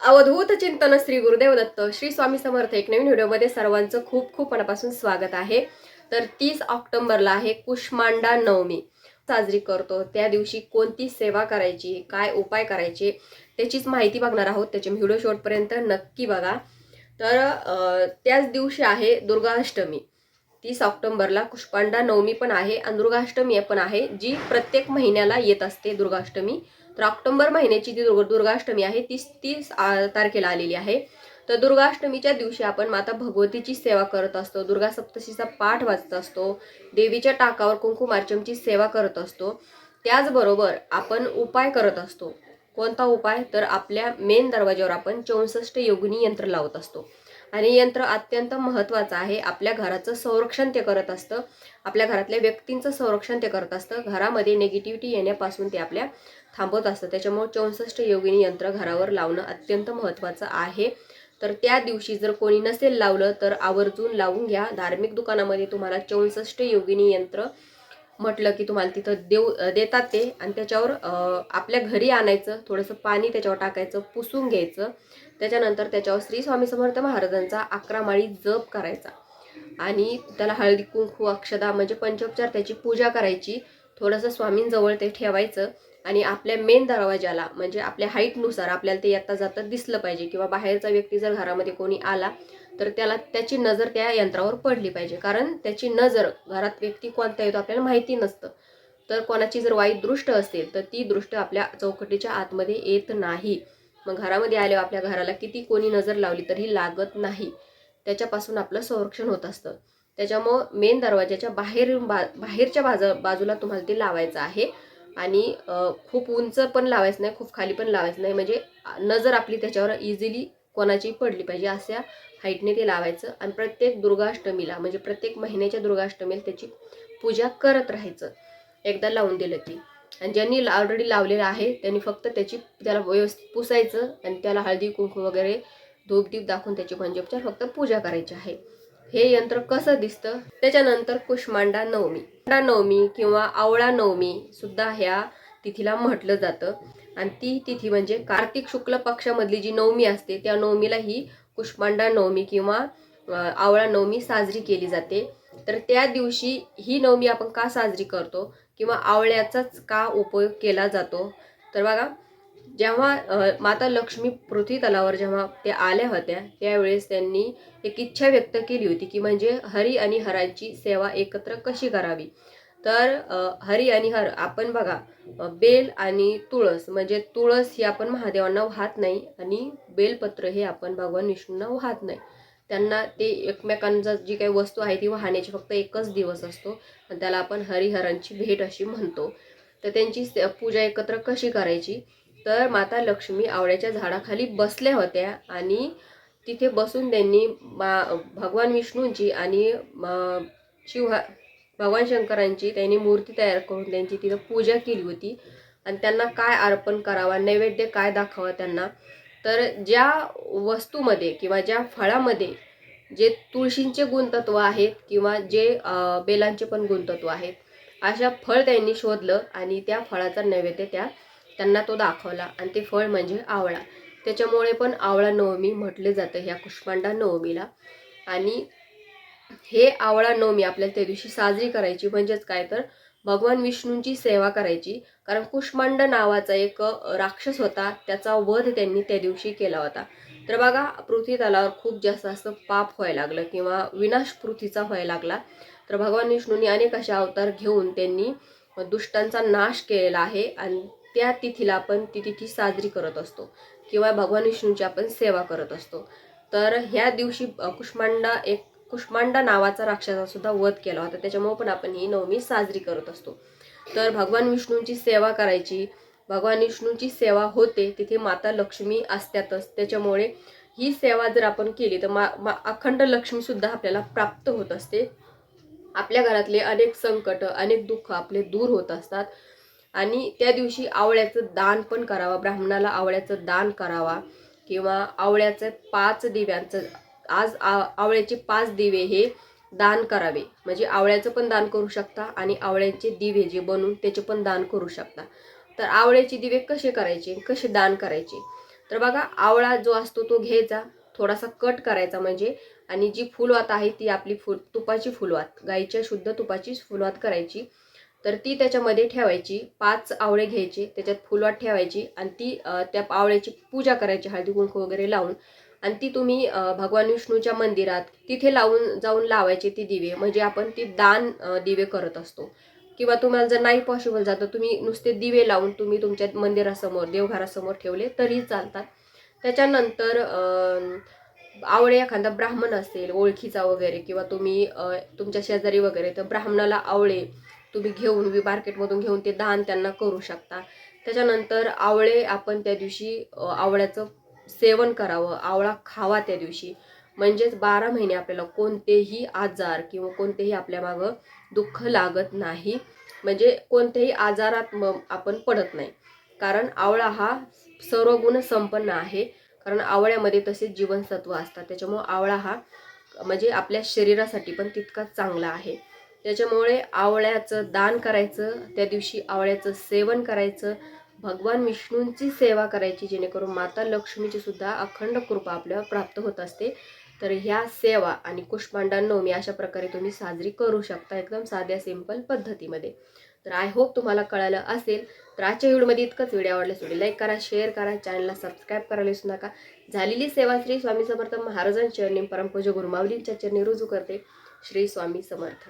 अवधूत चिंतन श्री गुरुदेव दत्त श्री स्वामी समर्थ एक नवीन व्हिडिओमध्ये सर्वांचं खूप खूप मनापासून स्वागत आहे. तर तीस ऑक्टोबरला आहे कुष्मांडा नवमी. साजरी करतो. त्या दिवशी कोणती सेवा करायची काय उपाय करायचे त्याचीच माहिती बघणार आहोत. त्याचे व्हिडिओ शॉर्टपर्यंत नक्की बघा. तर त्याच दिवशी आहे दुर्गाष्टमी. तीस ऑक्टोंबरला कुष्पांडा नवमी पण आहे आणि दुर्गाष्टमी पण आहे जी प्रत्येक महिन्याला येत असते दुर्गाष्टमी. तर ऑक्टोंबर महिन्याची जी दुर्ग दुर्गाष्टमी आहे ती तीस तारखेला आलेली आहे. तर दुर्गाष्टमीच्या दिवशी आपण माता भगवतीची सेवा करत असतो दुर्गा सप्तशीचा पाठ वाचत असतो देवीच्या टाकावर कुंकुमार्चमची सेवा करत असतो. त्याचबरोबर आपण उपाय करत असतो. कोणता उपाय? तर आपल्या मेन दरवाज्यावर आपण चौसष्ट योगिनी यंत्र लावत असतो. आणि यंत्र अत्यंत महत्त्वाचं आहे. आपल्या घराचं संरक्षण ते करत असतं. आपल्या घरातल्या व्यक्तींचं संरक्षण ते करत असतं. घरामध्ये निगेटिव्हिटी येण्यापासून ते आपल्या थांबवत असतं. त्याच्यामुळे चौसष्ट योगिनी यंत्र घरावर लावणं अत्यंत महत्त्वाचं आहे. तर त्या दिवशी जर कोणी नसेल लावलं तर आवर्जून लावून घ्या. धार्मिक दुकानामध्ये तुम्हाला चौसष्ट योगिनी यंत्र म्हटलं की तुम्हाला तिथं देऊ देतात ते. आणि त्याच्यावर आपल्या घरी आणायचं थोडंसं पाणी त्याच्यावर टाकायचं पुसून घ्यायचं. त्याच्यानंतर त्याच्यावर श्री स्वामी समर्थ महाराजांचा अकरा माळी जप करायचा. आणि त्याला हळदी कुंकू अक्षदा म्हणजे पंचोपचार त्याची पूजा करायची. थोडंसं स्वामींजवळ ते ठेवायचं. आणि आपल्या मेन दरवाजाला म्हणजे आपल्या हाईटनुसार आपल्याला ते येता जाता दिसलं पाहिजे. किंवा बाहेरचा व्यक्ती जर घरामध्ये कोणी आला तर त्याला त्याची नजर त्या यंत्रावर पडली पाहिजे. कारण त्याची नजर घरात व्यक्ती कोणता येतो आपल्याला माहिती नसतं. तर कोणाची जर वाईट दृष्ट असेल तर ती दृष्ट आपल्या चौकटीच्या आतमध्ये येत नाही. मग घरामध्ये आल्यावर आपल्या घराला किती कोणी नजर लावली तरी लागत नाही. त्याच्यापासून आपलं संरक्षण होत असतं. त्याच्यामुळं मेन दरवाजाच्या बाहेर बा बाहेरच्या बाजू बाजूला तुम्हाला ते लावायचं आहे. आणि खूप उंच पण लावायचं नाही खूप खाली पण लावायचं नाही. म्हणजे नजर आपली त्याच्यावर इझिली कोणाची पडली पाहिजे अशा हाईटने ते लावायचं आणि प्रत्येक दुर्गाष्टमीला म्हणजे प्रत्येक महिन्याच्या दुर्गाष्टमीला त्याची पूजा करत राहायचं. एकदा लावून दिलं की आणि ज्यांनी ऑलरेडी लावलेलं आहे त्यांनी फक्त त्याची त्याला व्यवस्थित पुसायचं आणि त्याला हळदी कुंकू वगैरे धूपदीप दाखवून त्याची पंजोपचार फक्त पूजा करायची आहे. हे यंत्र कसं दिसतं? त्याच्यानंतर कुष्मांडा नवमी. कुष्मांडा नवमी किंवा आवळा नवमी सुद्धा ह्या तिथीला म्हटलं जातं. आणि ती तिथी म्हणजे कार्तिक शुक्ल पक्षामधली जी नवमी असते त्या नवमीला ही कुष्मांडा नवमी किंवा आवळा नवमी साजरी केली जाते. तर त्या दिवशी ही नवमी आपण का साजरी करतो किंवा आवळ्याचाच का उपयोग केला जातो? तर बघा जेव्हा माता लक्ष्मी पृथ्वी तलावर जेव्हा त्या आल्या होत्या त्यावेळेस त्यांनी एक इच्छा व्यक्त केली होती की म्हणजे हरी आणि हरांची सेवा एकत्र कशी करावी? तर हरी आणि हर आपण बघा बेल आणि तुळस म्हणजे तुळस ही आपण महादेवांना वाहत नाही आणि बेलपत्र हे आपण भगवान विष्णूंना वाहत नाही. त्यांना ते एकमेकांचा जी काही वस्तू आहे ती वाहण्याची फक्त एकच दिवस असतो आणि त्याला आपण हरिहरांची भेट अशी म्हणतो. तर त्यांची पूजा एकत्र कशी करायची? तर माता लक्ष्मी आवळ्याच्या झाडाखाली बसल्या होत्या आणि तिथे बसून त्यांनी मा भगवान विष्णूंची आणि शिवा भगवान शंकरांची त्यांनी मूर्ती तयार करून त्यांची तिथं पूजा केली होती. आणि त्यांना काय अर्पण करावा नैवेद्य काय दाखवा त्यांना? तर ज्या वस्तूमध्ये किंवा ज्या फळामध्ये जे तुळशींचे गुणतत्व आहेत किंवा जे बेलांचे पण गुणतत्व आहेत अशा फळ त्यांनी शोधलं आणि त्या फळाचा नैवेद्य त्या त्यांना तो दाखवला. आणि ते फळ म्हणजे आवळा. त्याच्यामुळे पण आवळा नवमी म्हटलं जातं ह्या कुष्मांडा नवमीला. आणि हे आवळा नवमी आपल्याला त्या दिवशी साजरी करायची. म्हणजेच काय तर भगवान विष्णूंची सेवा करायची. कारण कुष्मांड नावाचा एक राक्षस होता. त्याचा वध त्यांनी त्या दिवशी केला होता. तर बघा पृथ्वी तलावर खूप जास्त असं पाप व्हायला लागलं किंवा विनाश पृथ्वीचा व्हायला लागला. तर भगवान विष्णूंनी अनेक असे अवतार घेऊन त्यांनी दुष्टांचा नाश केलेला आहे आणि त्या तिथीला आपण ती तिथी साजरी करत असतो किंवा भगवान विष्णूंची आपण सेवा करत असतो. तर ह्या दिवशी कुष्मांडा एक कुष्मांडा नावाचा राक्षसा सुद्धा वध केला होता. त्याच्यामुळे पण आपण ही नवमी साजरी करत असतो. तर भगवान विष्णूंची सेवा करायची. भगवान विष्णूंची सेवा होते. तिथे माता लक्ष्मी असतातच. त्याच्यामुळे ही सेवा जर आपण केली तर मा मा अखंड लक्ष्मी सुद्धा आपल्याला प्राप्त होत असते. आपल्या घरातले अनेक संकट अनेक दुःख आपले दूर होत असतात. आणि त्या दिवशी आवळ्याचं दान पण करावा. ब्राह्मणाला आवळ्याचं दान करावा. किंवा आवळ्याचं पाच दिव्यांचं आज आ आवळ्याचे पाच दिवे हे दान करावे. म्हणजे आवळ्याचं पण दान करू शकता आणि आवळ्याचे दिवे जे बनवून त्याचे पण दान करू शकता. तर आवळ्याचे दिवे कसे करायचे? कसे दान करायचे? तर बघा आवळा जो असतो तो घ्यायचा थोडासा कट करायचा म्हणजे आणि जी फुलवात आहे ती आपली फुल तुपाची फुलवात गाईच्या शुद्ध तुपाचीच फुलवात करायची. तर ती त्याच्यामध्ये ठेवायची. पाच आवळे घ्यायचे त्याच्यात फुलवात ठेवायची आणि ती त्या आवळ्याची पूजा करायची हळदी कुंकू वगैरे लावून. आणि ती तुम्ही भगवान विष्णूच्या मंदिरात तिथे लावून जाऊन लावायची ती दिवे. म्हणजे आपण ती दान दिवे करत असतो. किंवा तुम्हाला जर नाही पॉसिबल जातं तुम्ही नुसते दिवे लावून तुम्ही तुमच्या मंदिरासमोर देवघरासमोर ठेवले तरी चालतात. त्याच्यानंतर आवळे एखादा ब्राह्मण असेल ओळखीचा वगैरे किंवा तुम्ही तुमच्या शेजारी वगैरे तर ब्राह्मणाला आवळे तुम्ही घेऊन मार्केटमधून घेऊन ते दान त्यांना करू शकता. त्याच्यानंतर आवळे आपण त्या दिवशी आवळ्याचं सेवन करावं आवळा खावा त्या दिवशी. म्हणजेच बारा महिने आपल्याला कोणतेही आजार किंवा कोणतेही आपल्या मागं दुःख लागत नाही. म्हणजे कोणत्याही आजारात म आपण पडत नाही. कारण आवळा हा सर्व गुण संपन्न आहे. कारण आवळ्यामध्ये तसेच जीवनसत्व असतात. त्याच्यामुळं आवळा हा म्हणजे आपल्या शरीरासाठी पण तितकाच चांगला आहे. त्याच्यामुळे आवळ्याचं दान करायचं त्या दिवशी आवळ्याचं सेवन करायचं भगवान विष्णूंची सेवा करायची जेणेकरून माता लक्ष्मीची सुद्धा अखंड कृपा आपल्याला प्राप्त होत असते. तर ह्या सेवा आणि कुष्मांडानवमी अशा प्रकारे तुम्ही साजरी करू शकता एकदम साध्या सिंपल पद्धतीमध्ये. तर आय होप तुम्हाला कळालं असेल. तर आजच्या व्हिडिओमध्ये इतकंच. व्हिडिओ आवडल्यास व्हिडिओ लाईक करा शेअर करा चॅनलला सबस्क्राईब करायला विसरू नका. झालेली सेवा श्री स्वामी समर्थ महाराजांच्या चरणी परमपूज गुरुमावलींच्या चरणी रुजू करते. श्री स्वामी समर्थ.